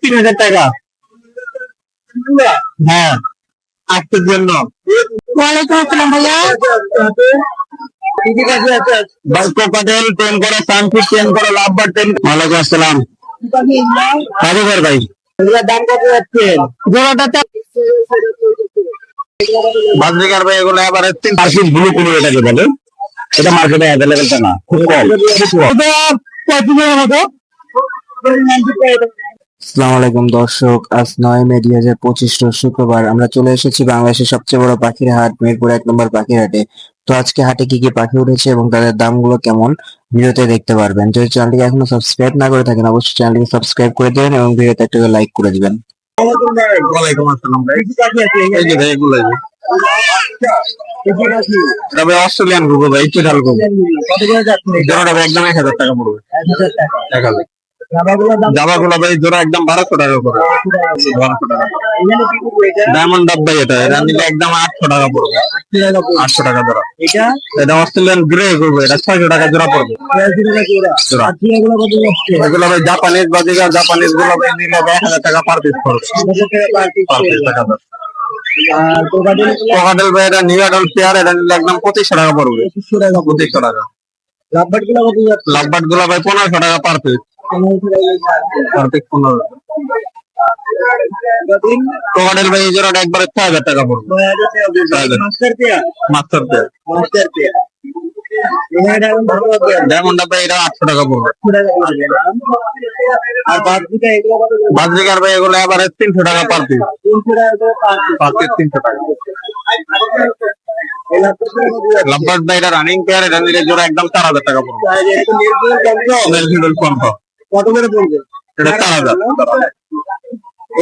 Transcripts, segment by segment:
তিন হাজার টাকা। হ্যাঁ আজকের জন্য। ওয়ালাইকুম আসসালাম ভাইয়া। ভাই কোকাটেল টেন করে সানফিট টেন করে লাভবার টেন ওয়ালাইকুম আসসালাম। কারিগর ভাই দাম কত যাচ্ছে? জোড়াটা বাজরিকার ভাই এগুলো এবার তিন চার ব্লু কুলো এটাকে বলে এটা মার্কেটে অ্যাভেলেবেল না খুব কম। আসসালামু আলাইকুম দর্শক। আজ নয় মে দুই হাজার পঁচিশ রোজ শুক্রবার আমরা চলে এসেছি বাংলাদেশের সবচেয়ে বড় পাখির হাট মিরপুর এক নম্বর পাখির হাটে। তো আজকে হাটে কি কি পাখি উঠেছে এবং তাদের দামগুলো কেমন ভিডিওতে দেখতে পারবেন। যদি চ্যানেলটিকে এখনও সাবস্ক্রাইব না করে থাকেন অবশ্যই চ্যানেলটিকে সাবস্ক্রাইব করে দেবেন এবং ভিডিওতে একটা লাইক করে দিবেন। ভাই। অস্ট্রেলিয়ান গুগো ভাই একটু ঢাল গুগো? একদম এক হাজার টাকা পড়বে। এক হাজার। জোড়া একদম বারোশো টাকা করে বারোশো টাকা ডায়মন্ড এটা এটা নিলে একদম আটশো টাকা পড়বে। আটশো টাকা জোড়া। এটা? অস্ট্রেলিয়ান গ্রে করবে এটা ছয়শো টাকা জোড়া পড়বে। জোড়া। এগুলো ভাই জাপানিজ বাজিকা জাপানিজগুলো নিলে এক হাজার টাকা পার পিস পড়বে। পার পিস টাকা ভাই এটা নিউ অ্যাডাল্ট পেয়ার এটা নিলে একদম পঁচিশশো টাকা পড়বে। পঁচিশশো টাকা। লাভবাটগুলো ভাই পনেরোশো টাকা পার পিস পার পিস পনেরো কোকাটেল ভাই এই জোড়াটা একবারে ছয় হাজার টাকা পড়বে মাস্টার পেয়ার ডায়মন্ড ডাব এটা আটশো টাকা পড়বে বাজরিকার ভাই এগুলো এবারে তিনশো টাকা পার পিস পার পিস তিনশো টাকা ভাই এটা রানিং পেয়ার এটা নিলে জোড়া একদম চার হাজার টাকা পড়বে কত করে পড়বে? এটা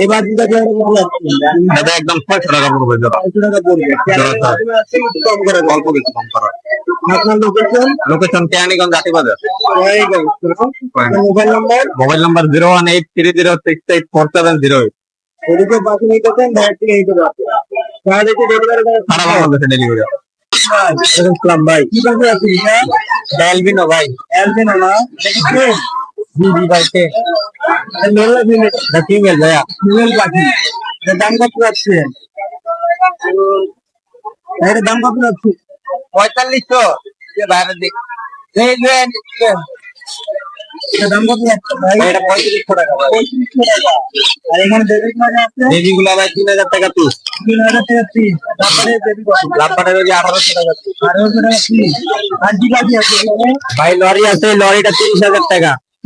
এবার দুটা একদম ছয়শো টাকা পড়বে জোড়া টাকা পড়বে। কম করে অল্প কিছু কম করা। আপনার লোকেশন লোকেশন কেয়ানিগঞ্জ আটি mobile number mobile number zero one eight three zero six eight four seven zero eight ওদিকে বাকি নিতে চান ডাইরেক্ট থেকে নিতে পারবেন তাহলে দেখি ডেলিভারি সারা বাংলাদেশে ডেলিভারি ভাই কি ভাই না দেখেছেন জি জি ভাই কে মেল না ফিমেল এটা ফিমেল ভাইয়া। ফিমেল পাখি এর দাম কত এর দাম কত যাচ্ছে? পঁয়তাল্লিশশো। বাইরে দিক দাম কত ভাই? এটা পঁয়ত্রিশশো টাকা। পঁয়ত্রিশশো টাকা। আর এখানে বেবি মানে আছে? বেবিগুলা ভাই তিন হাজার টাকা পিস তিন হাজার টাকা পিস তারপরে বেবি কত? লাভবাটের ওই আঠারোশো টাকা পিস আড়াইশো টাকা পিস আর কি আছে ভাই লরি আছে লরিটা তিরিশ হাজার টাকা।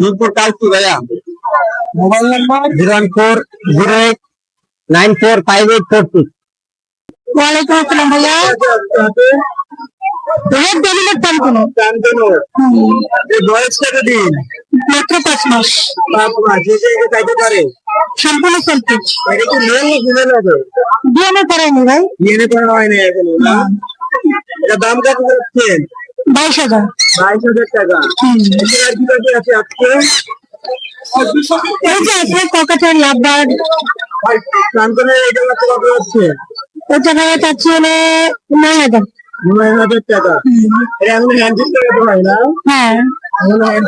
মিরপুর কালচি ভাইয়া। Mobile number? Zero one four zero eight nine four five eight four six. ওয়ালাইকুম আসসালাম ভাইয়া। রেড ডেভিলের দাম কোনো? বয়স কত দিন মাত্র পাঁচ মাস। চাইতে পারে? সম্পূর্ণ সেলফিশ এটা কি মেল না ফিমেল হবে ডিএনএ করায়নি ভাই। ডিএনএ করানো হয়নি এখনও না? এটা দাম কত বাইশ হাজার। বাইশ হাজার টাকা। আর কি বাকি আছে আজকে? এই যে আছে ককাটের লাভবার এটা কত কত চাচ্ছি হলে নয় হাজার। নয় হাজার টাকা। এটা এখন করে হয় না? হ্যাঁ। হয়।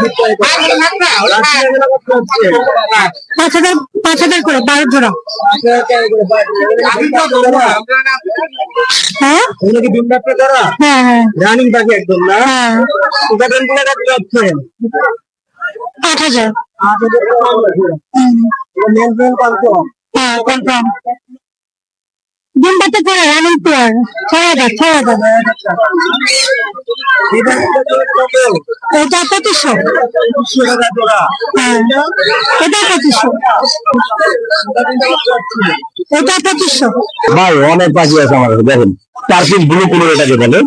পাঁচ হাজার পাঁচ হাজার করে। বারো জোড়া? হ্যাঁ? হ্যাঁ হ্যাঁ। রানিং পাখি একদম না? আট হাজার। কনফার্ম কনফার্ম ডিম বাচ্চা করে রানিং পেয়ার ছয় হাজার ছয় হাজার। এটা পঁচিশশো। হ্যাঁ এটা পঁচিশশো। এটা পঁচিশশো। ভাই, অনেক পাখি আছে আমার কাছে, দেখেন। পিস ব্লু কুলো এটাকে বলে?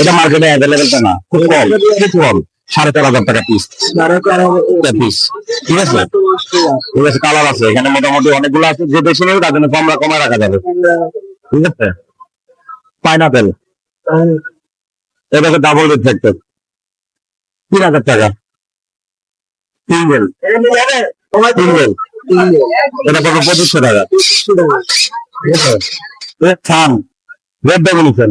এটা মার্কেটে অ্যাভেলেবেল না। খুব কম। খুব কম। সাড়ে চার হাজার টাকা পিস পিস ঠিক আছে? ঠিক আছে কালার আছে। এখানে মোটামুটি অনেকগুলো আছে। যে বেশি নেবে তার জন্য কমরা কমায় রাখা যাবে। ঠিক আছে? পাইনাপেল এটা ডাবল রিফ্লেক্টেড তিন হাজার টাকা। সিঙ্গেল সিঙ্গেল এটা কত পঁচিশশো টাকা। ঠিক আছে? রেড ডেভলিউশন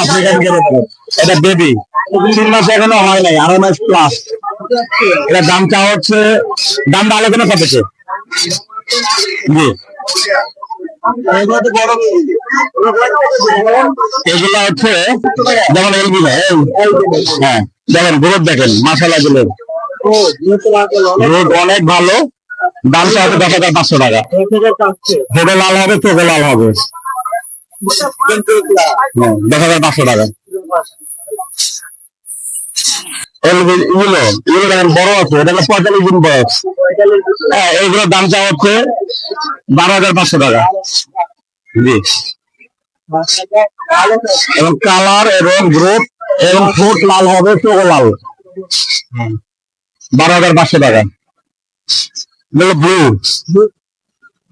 আফ্রিকান এটা বেবি তিন মাস এখনও হয় নাই, আড়াই মাস প্লাস এটা হচ্ছে আলোচনা জি। হচ্ছে, যেমন হ্যাঁ দেখেন গ্রোথ দেখেন মাসালা গুলো অনেক ভালো। দামটা হবে দশ হাজার পাঁচশো টাকা। ফোটো লাল হবে চোখে লাল হবে। হ্যাঁ, দশ হাজার পাঁচশো টাকা। বড় আছে এটা পঁয়তাল্লিশ দিন হ্যাঁ এইগুলোর দাম হচ্ছে বারো হাজার পাঁচশো টাকা। এবং কালার এবং গ্রোথ এবং ঠোঁট লাল হবে চোখ লাল। বারো হাজার পাঁচশো টাকা। এগুলো ব্লু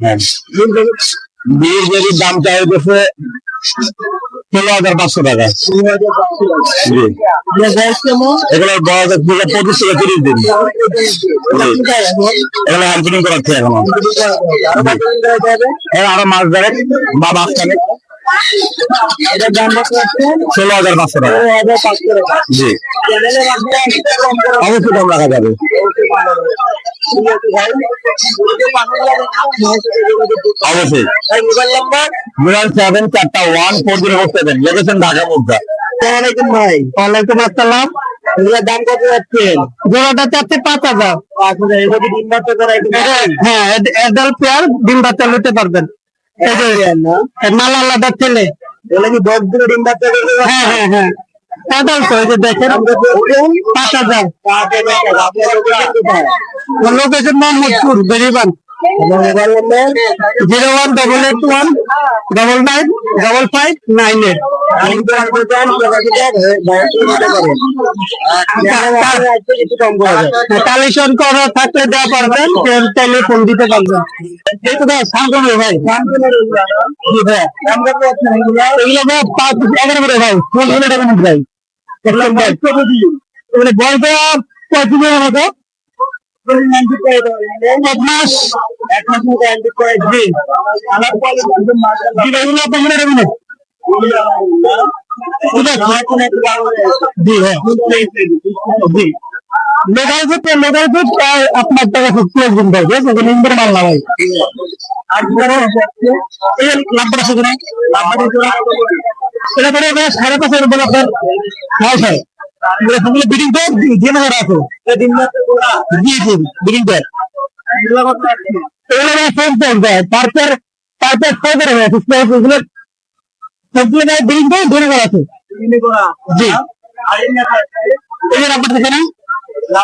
হ্যাঁ বিয়ের যদি দাম চাই হচ্ছে ষোলো হাজার পাঁচশো টাকা। জি। এগুলো বয়স পঁচিশ থেকে তিরিশ দিন। এগুলো হ্যান্ডিলিং করাচ্ছে এখনও। এর আরও মাস ধরে বা মাস খানেক ষোলো হাজার পাঁচশো টাকা। জি। অবশ্যই কম রাখা যাবে। অবশ্যই। মোবাইল সেভেন চারটা one four zero four seven location Dhaka মুদ্রা ওয়ালাইকুম ভাই। ওয়ালাইকুম আসসালাম। এগুলোর দাম কত যাচ্ছেন জোড়াটা চাচ্ছে পাঁচ হাজার। হ্যাঁ পেয়ার ডিম বাচ্চা নিতে পারবেন। মাল আলাদা ছেলে। এগুলো কি দশ দিনে ডিম বাচ্চা করবে? হ্যাঁ হ্যাঁ হ্যাঁ। দেখেন পাঁচ হাজার। Location Mohammadpur বেরিবান। Mobile eight nine five nine phone দিতে পারবেন। ভাই। এগুলো এগারো ভাই ফোন ভাই। এগুলো বয়স পঁয়ত্রিশের মতো আপনার টাকা একদিন ভাই আর সাড়ে পাঁচ হাজার এগুলো সবগুলো বিডিং তো দিয়ে নেওয়া আছে জি জি বিডিং তো এগুলো ফোন ফোন দেয় তারপর তারপর ছয় করে হয়েছে এগুলো সবগুলো বিডিং তো দিয়ে নেওয়া আছে জি এই যে নাম্বার থেকে না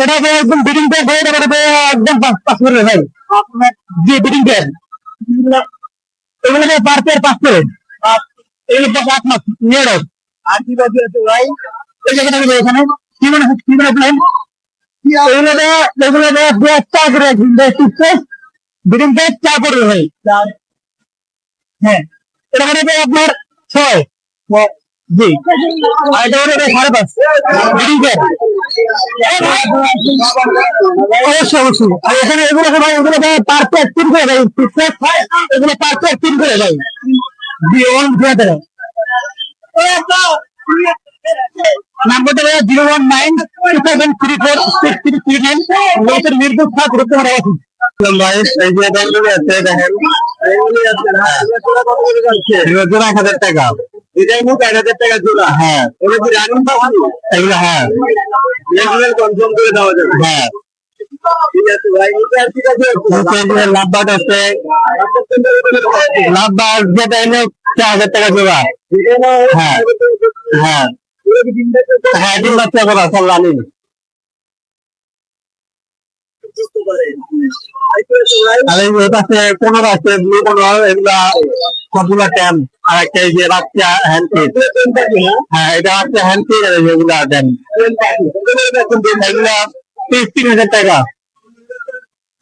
এটা তো একদম বিডিং প্যাক হয়ে যাবে এটা একদম পাঁচ পাঁচ করে ভাই জি বিডিং প্যাক এগুলো তো পার পেয়ার পাঁচ করে এগুলো তো আট মাস নিয়ে রাখ আর কি বাকি আছে ভাই? এই জায়গাটা কি এখানে। কি মনে হচ্ছে কি মনে প্ল্যান টুথপেস্ট চা করে ভাই। হ্যাঁ। এটা আপনার? ছয়। জি। আর এটা সাড়ে পাঁচ। অবশ্যই অবশ্যই। আর এখানে এগুলো ভাই এগুলো ভাই পার তিন করে ভাই টুথপেস্ট এগুলো পার তিন করে ভাই হাজার নাম্বারটা zero one nine two seven three four এগুলো এগুলো এক হাজার টাকা এটাই মুখ এক হাজার টাকা জোড়া হ্যাঁ কি রানিং পাখি এগুলো হ্যাঁ কনফার্ম করে দেওয়া যাবে হ্যাঁ। হ্যাঁ হ্যাঁ হ্যাঁ এগুলা আর হ্যান্ডপিট হ্যাঁ এটা এগুলা এগুলা তিন হাজার টাকা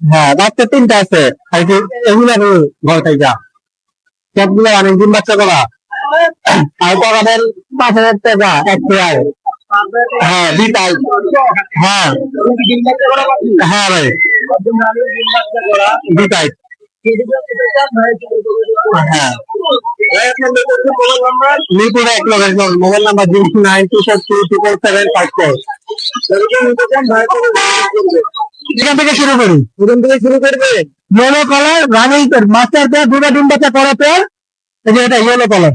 হ্যাঁ বাচ্চা তিনটা আছে। আর কি এগুলো ঘর থেকে সবগুলো অনেক দিন বাচ্চা করা। আর পকাদের পাঁচ হাজার টাকা এক পেয়ার হ্যাঁ বিটাই হ্যাঁ। হ্যাঁ ভাই। বিটাই হ্যাঁ। মিরপুরে এক লোকের mobile number zero nine two four two triple seven five four. এখান থেকে শুরু করি। প্রথম থেকে শুরু করবে? Yellow colour running master pair দুটা ডিম বাচ্চা করা পেয়ার এটা ইয়েলো কালার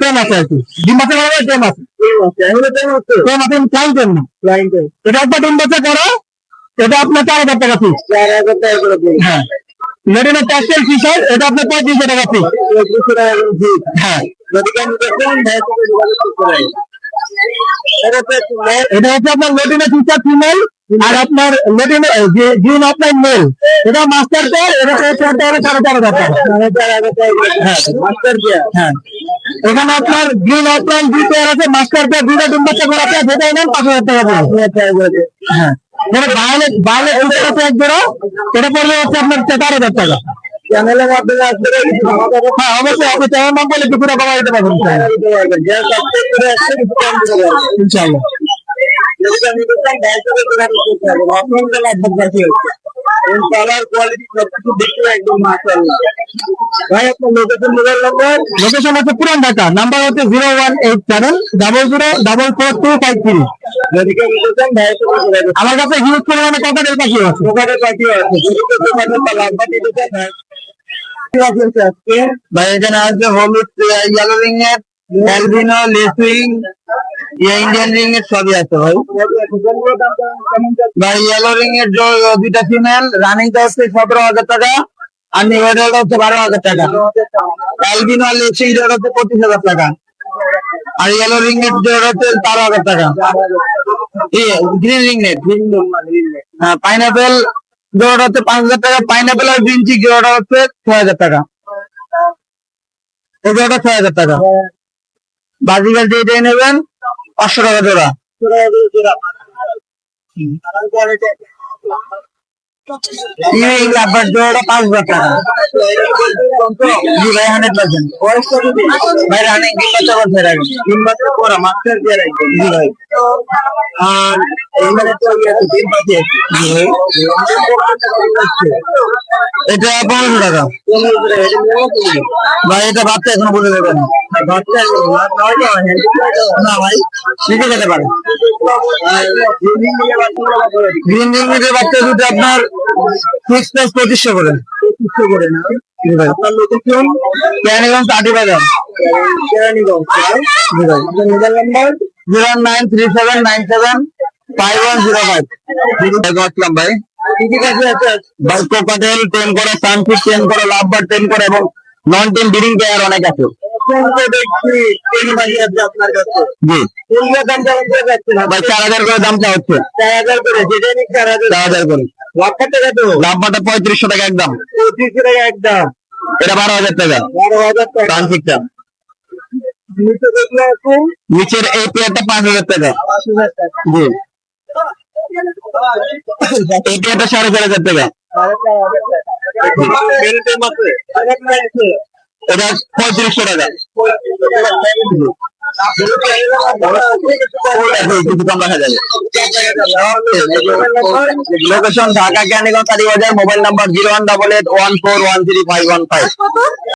ট্রেন আছে আর কি। ডিম বাচ্চা করা ট্রেন আছে। ট্রেন আছে চাই ট্রেন না। এটা একটা ডিম বাচ্চা করা এটা আপনার চার হাজার টাকা হ্যাঁ। লেডিনের এটা আপনার পঁয়ত্রিশশো টাকা হ্যাঁ। এটা হচ্ছে আপনার লেডিনের ফিমেল আর আপনার জিন আপনার মেল এটা মাস্টার পেয়ার এটা পেয়ারটা হলো সাড়ে হাজার টাকা। হ্যাঁ এখানে আপনার গ্রিন আউটলাইন দুই পেয়ার আছে মাস্টার পেয়ার দুইটা ডিম বাচ্চা করা যেটাই নেন পাঁচ হাজার টাকা পড়বে হ্যাঁ। দুইটা আছে এক জোড়া এটা পড়বে হচ্ছে আপনার চার হাজার টাকা। চ্যানেলের মাধ্যমে আসলে হ্যাঁ অবশ্যই আপনি চ্যানেল নাম বলে কিছুটা কমা দিতে পারবেন। ইনশাআল্লাহ। কালার কোয়ালিটি সবকিছু দেখতে একদম মাশাআল্লাহ। ভাই আপনার লোকেশন মোবাইল নাম্বার লোকেশন হচ্ছে পুরান ঢাকা। নাম্বার হচ্ছে zero one eight seven double zero double four two five three আমার কাছে হিউজ পরিমাণে কটাদের পাখি আছে। পাঠিয়ে আছে। চান ভাই আছে এখানে আছে হলুদ ইয়েলো রিং এর অ্যালবিনো লেসুইং ইন্ডিয়ান রিং এর সবই আছে ভাই। ভাই ইয়েলো রিং এর দুইটা ফিমেল রানিংটা হচ্ছে সতেরো হাজার টাকা, আর নিউডালটা হচ্ছে বারো হাজার টাকা। অ্যালবিনো আর জোড়া হচ্ছে পঁচিশ হাজার টাকা। আর ইয়েলো রিং এর জোড়া হচ্ছে বারো হাজার টাকা। গ্রিন রিং নেট হ্যাঁ পাইনাপেল জোড়াটা হচ্ছে পাঁচ হাজার টাকা পাইনাপেল আর গ্রিন চিক জোড়াটা হচ্ছে ছয় হাজার টাকা। এই জোড়াটা ছয় হাজার টাকা। বাজিগার যেটাই নেবেন। পাঁচশো টাকা জোড়া। পাঁচ টাকা। ভাই ভাই আর এটা পনেরোশো টাকা। ভাই এটা বাচ্চা এখনও বলে দেবেন না, আপনার zero nine three seven nine seven five one ভাই কি কি কাছে আছে ভাই কোকাটেল টেন করে সানফিট টেন করে লাভবার টেন করে এবং নন টেন বিডিং পেয়ার অনেক আছে সুন্দর দেখছি তিন মাসি আছে আপনার কাছে। জি। কোনগুলোর দাম কেমন যাচ্ছে না ভাই চার হাজার করে দাম চা হচ্ছে। চার হাজার করে যেটা নিক চার হাজার চার হাজার করে। লক্ষ টাকা তো। পঁয়ত্রিশশো টাকা একদম। পঁচিশশো টাকা একদম। এটা বারো হাজার টাকা। বারো হাজার টাকা। নিচে নিচের এই পেয়ারটা পাঁচ হাজার টাকা। জি। এই পেয়ারটা সাড়ে চার হাজার টাকা। এটা পঁয়ত্রিশশো টাকা। Location Dhaka জ্ঞানীগঞ্জ Kalibazar mobile number zero one double eight one four one three five one five.